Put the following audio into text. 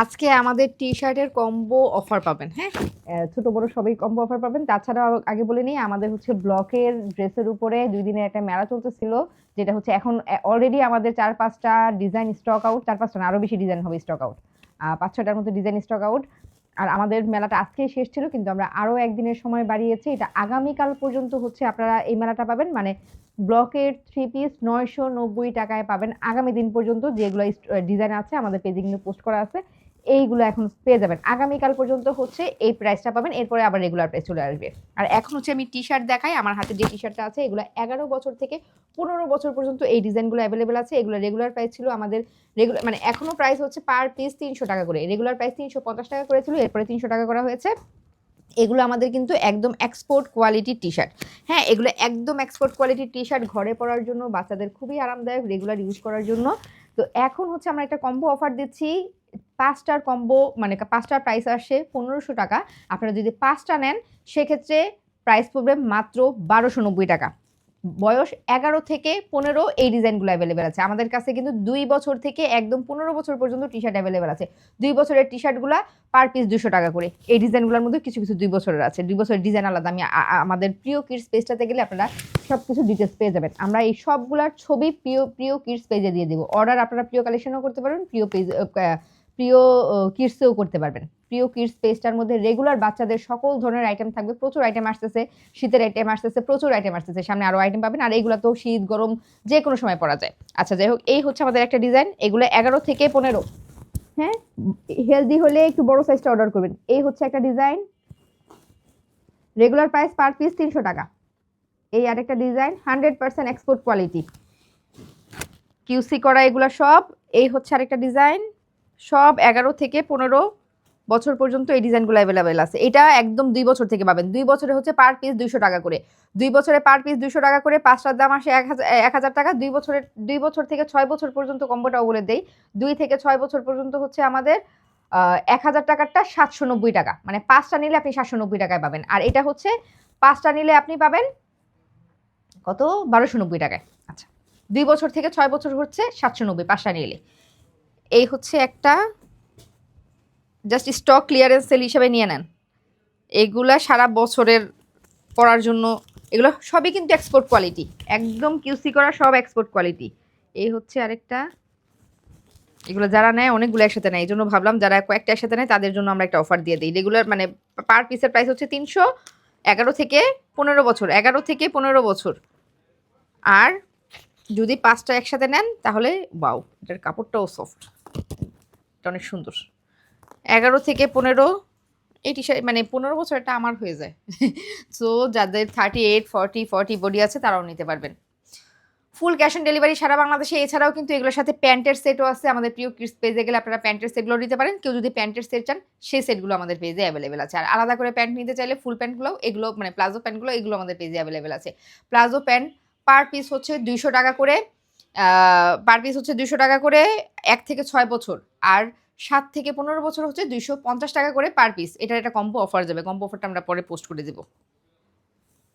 আজকে আমাদের টি শার্টের কম্বো অফার পাবেন হ্যাঁ? ছোট বড় সবাই কম্বো অফার পাবেন। তাছাড়াও আগে বলে নিই, আমাদের হচ্ছে ব্লকের ড্রেসের উপরে দুই দিনের একটা মেলা চলতেছিল, যেটা হচ্ছে এখন অলরেডি আমাদের চার পাঁচটা ডিজাইন স্টক আউট চার পাঁচটা না, আরও বেশি ডিজাইন হবে স্টক আউট পাঁচ ছটার মতো ডিজাইন স্টক আউট আর আমাদের মেলাটা আজকেই শেষ ছিল, কিন্তু আমরা আরও একদিনের সময় বাড়িয়েছি। এটা আগামীকাল পর্যন্ত হচ্ছে আপনারা এই মেলাটা পাবেন মানে ব্লকের থ্রি পিস নয়শো নব্বই টাকায় পাবেন। আগামী দিন পর্যন্ত যেগুলো ডিজাইন আছে, আমাদের পেজে পোস্ট করা আছে। এইগুলো এখন পেয়ে যাবেন। আগামীকাল পর্যন্ত হচ্ছে এই প্রাইসটা পাবেন, এরপরে আবার রেগুলার প্রাইস চলে আসবে। আর এখন হচ্ছে আমি টি শার্ট দেখাই, আমার হাতে যে টি শার্টটা আছে, এগুলো এগারো বছর থেকে পনেরো বছর পর্যন্ত এই ডিজাইনগুলো অ্যাভেলেবেল আছে। এগুলো রেগুলার প্রাইস ছিল আমাদের রেগুলার মানে এখনও প্রাইস হচ্ছে পার পিস তিনশো টাকা করে। রেগুলার প্রাইস তিনশো পঞ্চাশ টাকা করে ছিল এরপরে তিনশো টাকা করা হয়েছে। এগুলো আমাদের কিন্তু একদম এক্সপোর্ট কোয়ালিটির টি শার্ট হ্যাঁ এগুলো একদম এক্সপোর্ট কোয়ালিটির টি শার্ট ঘরে পরার জন্য, বাচ্চাদের খুবই আরামদায়ক রেগুলার ইউজ করার জন্য। তো এখন হচ্ছে আমরা একটা কম্বো অফার দিচ্ছি পাঁচটার কম্বো মানে পাঁচটার প্রাইস আসে পনেরোশো টাকা। আপনারা যদি পাঁচটা নেন, সেক্ষেত্রে প্রাইস পড়বে মাত্র বারোশো নব্বই টাকা। বয়স এগারো থেকে পনেরো এই ডিজাইনগুলো অ্যাভেলেবেল আছে। আমাদের কাছে কিন্তু দুই বছর থেকে একদম পনেরো বছর পর্যন্ত টি শার্ট অ্যাভেলেবেল আছে। দুই বছরের টি শার্টগুলো পার পিস দুশো টাকা করে। এই ডিজাইনগুলোর মধ্যে কিছু কিছু দুই বছরের আছে। দুই বছরের ডিজাইন আলাদা। আমি আমাদের প্রিয় কিডস পেজটাতে গেলে আপনারা সব কিছু ডিটেলস পেয়ে যাবেন। আমরা এই সবগুলার ছবি প্রিয় প্রিয় কিডস পেজে দিয়ে দেবো। অর্ডার আপনারা প্রিয় কালেকশনও করতে পারবেন প্রিয় পেজ প্রিয় কিডসেও করতে পারবেন। প্রিয় কিডস পেজটার মধ্যে রেগুলার বাচ্চাদের সকল ধরনের আইটেম থাকবে। প্রচুর আইটেম আসতেছে, শীতের আইটেম আসতেছে, প্রচুর আইটেম আসতেছে। সামনে আরও আইটেম পাবেন, আর এইগুলো তো শীত, গরম যে কোনো সময় পরা যায়। আচ্ছা যাই হোক, এই হচ্ছে আমাদের একটা ডিজাইন এগুলো এগারো থেকে পনেরো। হ্যাঁ? হেলদি হলে একটু বড় সাইজটা অর্ডার করবেন। এই হচ্ছে একটা design regular price per piece তিনশো টাকা। এই আরেকটা design hundred percent export quality QC করা এগুলো সব। এই হচ্ছে আরেকটা ডিজাইন সব এগারো থেকে পনেরো বছর পর্যন্ত এই ডিজাইনগুলো অ্যাভেলেবেল আছে। এটা একদম দুই বছর থেকে পাবেন। দুই বছরে হচ্ছে পার পিস দুইশো টাকা করে। দুই বছরে পার পিস দুইশো টাকা করে পাঁচটার দাম আসে এক হাজার এক হাজার টাকা। দুই বছরের দুই বছর থেকে ছয় বছর পর্যন্ত কম্বোটাও বলে দেই। দুই থেকে ছয় বছর পর্যন্ত হচ্ছে আমাদের এক হাজার টাকারটা সাতশো নব্বই টাকা। মানে পাঁচটা নিলে আপনি সাতশো নব্বই টাকায় পাবেন। আর এটা হচ্ছে পাঁচটা নিলে আপনি পাবেন কত? বারোশো নব্বই টাকায়। আচ্ছা। দুই বছর থেকে ছয় বছর হচ্ছে সাতশো নব্বই, পাঁচটা নিলে। এই হচ্ছে একটা জাস্ট স্টক ক্লিয়ারেন্স সেল হিসাবে নিয়ে নেন। এগুলা সারা বছরের পড়ার জন্য, এগুলো সবই কিন্তু এক্সপোর্ট কোয়ালিটি একদম কিউসি করা সব এক্সপোর্ট কোয়ালিটি এই হচ্ছে আরেকটা। এগুলো যারা নেয়, অনেকগুলো একসাথে নেয়। এই জন্য ভাবলাম যারা কয়েকটা একসাথে নেয়, তাদের জন্য আমরা একটা অফার দিয়ে দিই। রেগুলার মানে পার পিসের প্রাইস হচ্ছে তিনশো এগারো থেকে পনেরো বছর। এগারো থেকে পনেরো বছর। আর যদি পাঁচটা একসাথে নেন, তাহলে বাউ এটার কাপড়টাও সফট এটা অনেক সুন্দর। এগারো থেকে পনেরো এই টি শার্ট মানে পনেরো বছর এটা আমার হয়ে যায়। সো যাদের thirty eight forty forty body আছে, তারাও নিতে পারবেন। ফুল ক্যাশ অন ডেলিভারি সারা বাংলাদেশে, এছাড়াও কিন্তু এগুলোর সাথে প্যান্টের সেটও আছে আমাদের প্রিয় কিডস পেজে গেলে আপনারা প্যান্টের সেটগুলো নিতে পারেন। কেউ যদি প্যান্টের সেট চান সেই সেটগুলো আমাদের পেজে অ্যাভেলেবেল আছে। আর আলাদা করে প্যান্ট নিতে চাইলে ফুল প্যান্টগুলো এগুলো মানে প্লাজো প্যান্টগুলো, এগুলো আমাদের পেজে অ্যাভেলেবেল আছে। প্লাজো প্যান্ট পার পিস হচ্ছে দুইশো টাকা করে। পার পিস হচ্ছে দুইশো টাকা করে এক থেকে ছয় বছর। আর সাত থেকে পনেরো বছর হচ্ছে দুইশো পঞ্চাশ টাকা করে পার পিস এটা একটা কম্পো অফার যাবে। কম্পো অফারটা আমরা পরে পোস্ট করে দেবো।